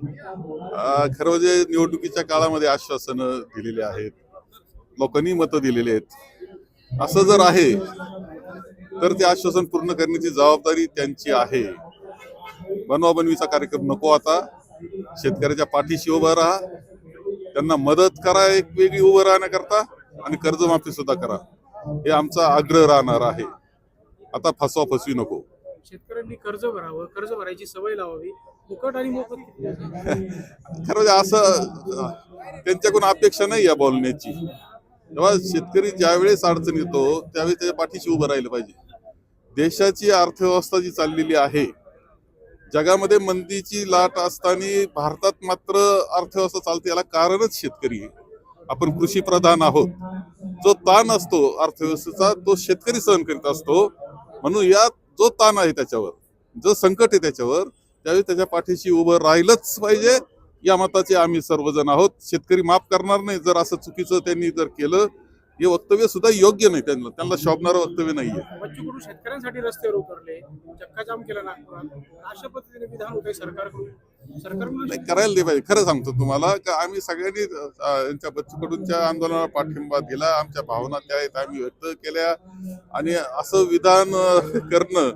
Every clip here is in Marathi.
खरं म्हणजे निवडणुकीच्या काळामध्ये आश्वासनं दिलेली आहेत. लोकांनी मतं दिलेली आहेत. असं जर आहे तर ते आश्वासन पूर्ण करण्याची जबाबदारी त्यांची आहे. बनवाबनवीचा कार्यक्रम नको आता. शेतकऱ्याच्या पाठीशी उभं राहा. त्यांना मदत करा एक वेगळी उभं राहण्याकरता आणि कर्जमाफी सुद्धा करा. हे आमचा आग्रह राहणार आहे. आता फसवा फसवी नको. शेतकऱ्यांनी कर्ज भरावं कर्ज भरायची सवय लावावी. फुकट आणि मोफत खरं असं त्यांच्याकडून अपेक्षा नाही या बोलण्याची. तेव्हा शेतकरी ज्यावेळेस अडचण येतो त्यावेळी त्याच्या पाठीशी उभं राहिलं पाहिजे. देशाची अर्थव्यवस्था जी चाललेली आहे जगामध्ये मंदीची लाट असताना भारतात मात्र अर्थव्यवस्था चालते याला कारणच शेतकरी आहे. आपण कृषी प्रधान आहोत. जो ताण असतो अर्थव्यवस्थेचा तो शेतकरी सहन करीत असतो. म्हणून यात जो ताण आहे त्याच्यावर जो संकट आहे त्याच्यावर त्यावेळी त्याच्या पाठीशी उभं राहिलंच पाहिजे. या मताचे आम्ही सर्वजण आहोत. शेतकरी माफ करणार नाही. जर असं चुकीचं त्यांनी जर केलं हे वक्तव्य सुद्धा योग्य नाही त्यांना. त्यांना शोभणारं वक्तव्य नाहीये. शेतकऱ्यांसाठी रस्त्यावर उतरले. चक्काजाम केला नागपुरात. अशा पद्धतीने विधान होते सरकारकडून. नाही करायला नाही पाहिजे खरं सांगतो तुम्हाला का आम्ही सगळ्यांनी यांच्या बच्चू कडूंच्या आंदोलनाला पाठिंबा दिला. आमच्या भावना त्या आहेत. आम्ही व्यक्त केल्या. आणि असं विधान करणं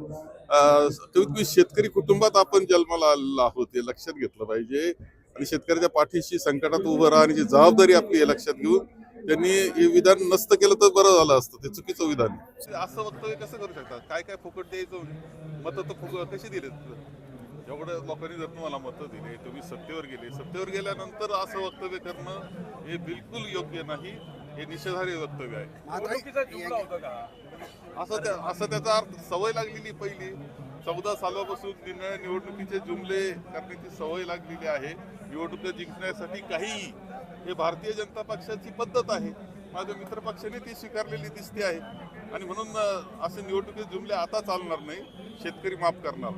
कमीत कमी शेतकरी कुटुंबात आपण जन्माला आलेलो आहोत हे लक्षात घेतलं पाहिजे. आणि शेतकऱ्याच्या पाठीशी संकटात उभं राहण्याची जबाबदारी आपली हे लक्षात घेऊन त्यांनी हे विधान नसतं केलं तर बरं झालं असतं. ते चुकीचं विधान असं वक्तव्य कसं करू शकतात? काय काय फुकट द्यायचं म्हणजे? मत तर फुकट कशी दिलेत? एवढं लोकांनी जर तुम्हाला मतं दिले तुम्ही सत्तेवर गेले. सत्तेवर गेल्यानंतर असं वक्तव्य करणं हे बिलकुल योग्य नाही. हे निषेधार्ह वक्तव्य आहे. असं त्या असं त्याचा अर्थ सवय लागलेली पहिली. चौदा सालापासून निवड- निवडणुकीचे जुमले करण्याची सवय लागलेली आहे. निवडणुका जिंकण्यासाठी काही हे भारतीय जनता पक्षाची पद्धत आहे. माझ्या मित्र पक्षाने ती स्वीकारलेली दिसते आहे. आणि म्हणून असे निवडणुकीचे जुमले आता चालणार नाही. शेतकरी माफ करणार